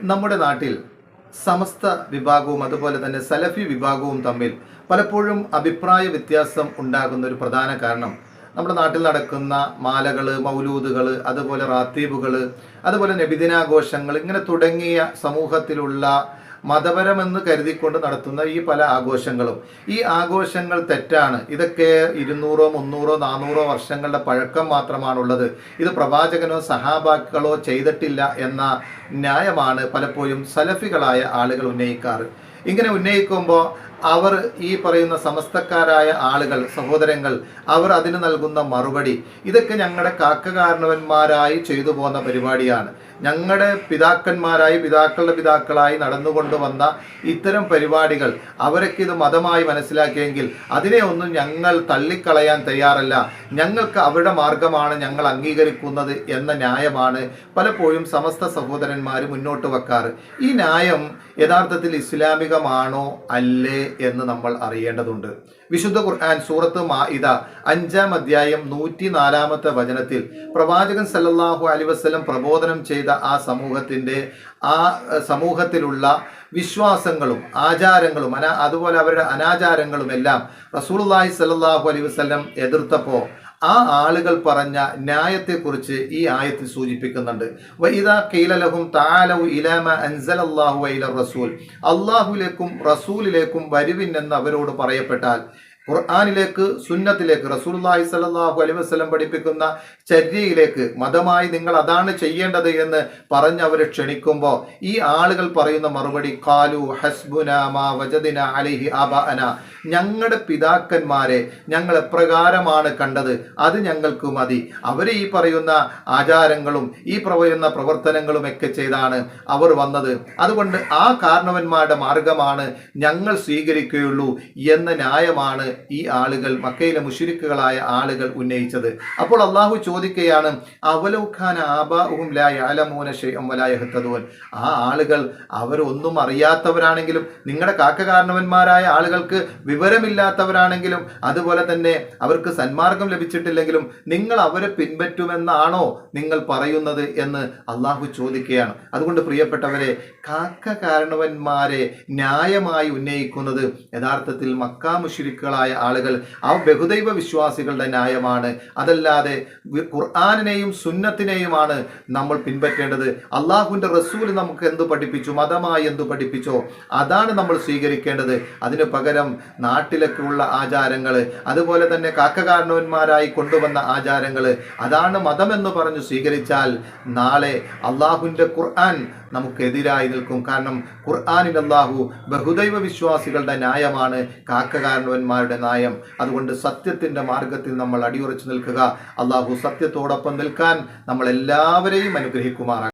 നമ്മുടെ നാട്ടിൽ സമസ്ത വിഭാഗവും അതുപോലെ തന്നെ സലഫി വിഭാഗവും തമ്മിൽ പലപ്പോഴും അഭിപ്രായ വ്യത്യാസം ഉണ്ടാകുന്ന ഒരു പ്രധാന കാരണം നമ്മുടെ നാട്ടിൽ നടക്കുന്ന മാലകൾ മൗലൂദുകൾ അതുപോലെ റാത്തീബുകൾ അതുപോലെ നബിദിനാഘോഷങ്ങൾ ഇങ്ങനെ തുടങ്ങിയ സമൂഹത്തിലുള്ള മതപരമെന്ന് കരുതിക്കൊണ്ട് നടത്തുന്ന ഈ പല ആഘോഷങ്ങളും. ഈ ആഘോഷങ്ങൾ തെറ്റാണ്. ഇതൊക്കെ ഇരുന്നൂറോ മുന്നൂറോ നാനൂറോ വർഷങ്ങളുടെ പഴക്കം മാത്രമാണുള്ളത്. ഇത് പ്രവാചകനോ സഹാബാക്കളോ ചെയ്തിട്ടില്ല എന്ന ന്യായമാണ് പലപ്പോഴും സലഫികളായ ആളുകൾ ഉന്നയിക്കാറ്. ഇങ്ങനെ ഉന്നയിക്കുമ്പോൾ അവർ ഈ പറയുന്ന സമസ്തക്കാരായ ആളുകൾ സഹോദരങ്ങൾ അവർ അതിന് നൽകുന്ന മറുപടി ഇതൊക്കെ ഞങ്ങളുടെ കാക്കകാരണവന്മാരായി ചെയ്തു പോകുന്ന പരിപാടിയാണ്. ഞങ്ങളുടെ പിതാക്കന്മാരായി പിതാക്കളുടെ പിതാക്കളായി നടന്നുകൊണ്ടുവന്ന ഇത്തരം പരിപാടികൾ അവരൊക്കെ ഇത് മതമായി മനസ്സിലാക്കിയെങ്കിൽ അതിനെ ഒന്നും ഞങ്ങൾ തള്ളിക്കളയാൻ തയ്യാറല്ല. ഞങ്ങൾക്ക് അവരുടെ മാർഗമാണ് ഞങ്ങൾ അംഗീകരിക്കുന്നത് എന്ന ന്യായമാണ് പലപ്പോഴും സമസ്ത സഹോദരന്മാർ മുന്നോട്ട് വെക്കാറ്. ഈ ന്യായം യഥാർത്ഥത്തിൽ ഇസ്ലാമികമാണോ അല്ലേ എന്ന് നമ്മൾ അറിയേണ്ടതുണ്ട്. വിശുദ്ധ ഖുർആൻ സൂറത്ത് മാഇദ അഞ്ചാം അധ്യായം നൂറ്റി നാലാമത്തെ വചനത്തിൽ പ്രവാചകൻ സല്ലല്ലാഹു അലി വസ്ലം പ്രബോധനം ചെയ്ത ആ സമൂഹത്തിന്റെ ആ സമൂഹത്തിലുള്ള വിശ്വാസങ്ങളും ആചാരങ്ങളും അനാ അതുപോലെ അവരുടെ അനാചാരങ്ങളും എല്ലാം റസൂലുള്ളാഹി സല്ലല്ലാഹു അലൈഹി വസല്ലം എതിർത്തപ്പോൾ ആ ആളുകൾ പറഞ്ഞ ന്യായത്തെക്കുറിച്ച് ഈ ആയത്തിൽ സൂചിപ്പിക്കുന്നുണ്ട്. വൈദാ കീലലഹും താലവു ഇലാമ അൻസലല്ലാഹു അള്ളാഹു റസൂൽ. അള്ളാഹുലേക്കും റസൂലിലേക്കും വരുവിൻ എന്ന് അവരോട് പറയപ്പെട്ടാൽ ഖുർആാനിലേക്ക് സുന്നത്തിലേക്ക് റസൂലുള്ളാഹി സ്വല്ലല്ലാഹു അലൈഹി വസല്ലം പഠിപ്പിക്കുന്ന ചര്യയിലേക്ക് മതമായി നിങ്ങൾ അതാണ് ചെയ്യേണ്ടത് എന്ന് പറഞ്ഞ് അവരെ ക്ഷണിക്കുമ്പോൾ ഈ ആളുകൾ പറയുന്ന മറുപടി കാലു ഹസ്ബുന മാ വജദിന അലൈഹി ആബാഅന. ഞങ്ങളുടെ പിതാക്കന്മാരെ ഞങ്ങൾ എപ്രകാരമാണ് കണ്ടത്? അത് ഞങ്ങൾക്ക് മതി. അവർ ഈ പറയുന്ന ആചാരങ്ങളും ഈ പറയുന്ന പ്രവർത്തനങ്ങളും ഒക്കെ ചെയ്താണ് അവർ വന്നത്. അതുകൊണ്ട് ആ കാരണവന്മാരുടെ മാർഗമാണ് ഞങ്ങൾ സ്വീകരിക്കുകയുള്ളൂ എന്ന ന്യായമാണ് ഈ ആളുകൾ മക്കയിലെ മുഷിരിക്കുകളായ ആളുകൾ ഉന്നയിച്ചത്. അപ്പോൾ അള്ളാഹു ചോദിക്കുകയാണ് അവലൗഖാന ആബാഹും ലായ യഅലമൂന ശൈഅൻ വലാ ആ ആളുകൾ അവരൊന്നും അറിയാത്തവരാണെങ്കിലും നിങ്ങളുടെ കാക്കകാരണവന്മാരായ ആളുകൾക്ക് വിവരമില്ലാത്തവരാണെങ്കിലും അതുപോലെ തന്നെ അവർക്ക് സന്മാർഗം ലഭിച്ചിട്ടില്ലെങ്കിലും നിങ്ങൾ അവരെ പിൻപറ്റുമെന്നാണോ നിങ്ങൾ പറയുന്നത് എന്ന് അള്ളാഹു ചോദിക്കുകയാണ്. അതുകൊണ്ട് പ്രിയപ്പെട്ടവരെ കാക്ക കാരണവന്മാരെ ന്യായമായി ഉന്നയിക്കുന്നത് യഥാർത്ഥത്തിൽ മക്കാ മുഷിരിക്കുകളായ ആളുകൾ ആ ബഹുദൈവ വിശ്വാസികളുടെ ന്യായമാണ്. അതല്ലാതെ ഖുർആാനിനെയും സുന്നത്തിനെയുമാണ് നമ്മൾ പിൻപറ്റേണ്ടത്. അള്ളാഹുവിന്റെ റസൂൽ നമുക്ക് എന്തു പഠിപ്പിച്ചു? മതമായി എന്തു പഠിപ്പിച്ചോ? അതാണ് നമ്മൾ സ്വീകരിക്കേണ്ടത്. അതിനു പകരം നാട്ടിലൊക്കെയുള്ള ആചാരങ്ങൾ അതുപോലെ തന്നെ കാക്കകാരണവന്മാരായി കൊണ്ടുവന്ന ആചാരങ്ങൾ അതാണ് മതമെന്ന് പറഞ്ഞു സ്വീകരിച്ചാൽ നാളെ അള്ളാഹുവിന്റെ ഖുർആൻ നമുക്കെതിരായി നിൽക്കും. കാരണം ഖുർആാനിൽ അള്ളാഹു ബഹുദൈവ വിശ്വാസികളുടെ ന്യായമാണ്. കാക്കകാരണവന്മാരുടെ ന്യായം അതുകൊണ്ട് സത്യത്തിന്റെ മാർഗത്തിൽ നമ്മൾ അടിയുറച്ചു നിൽക്കുക. അള്ളാഹു സത്യത്തോടൊപ്പം നിൽക്കാൻ നമ്മളെല്ലാവരെയും അനുഗ്രഹിക്കുമാറാണ്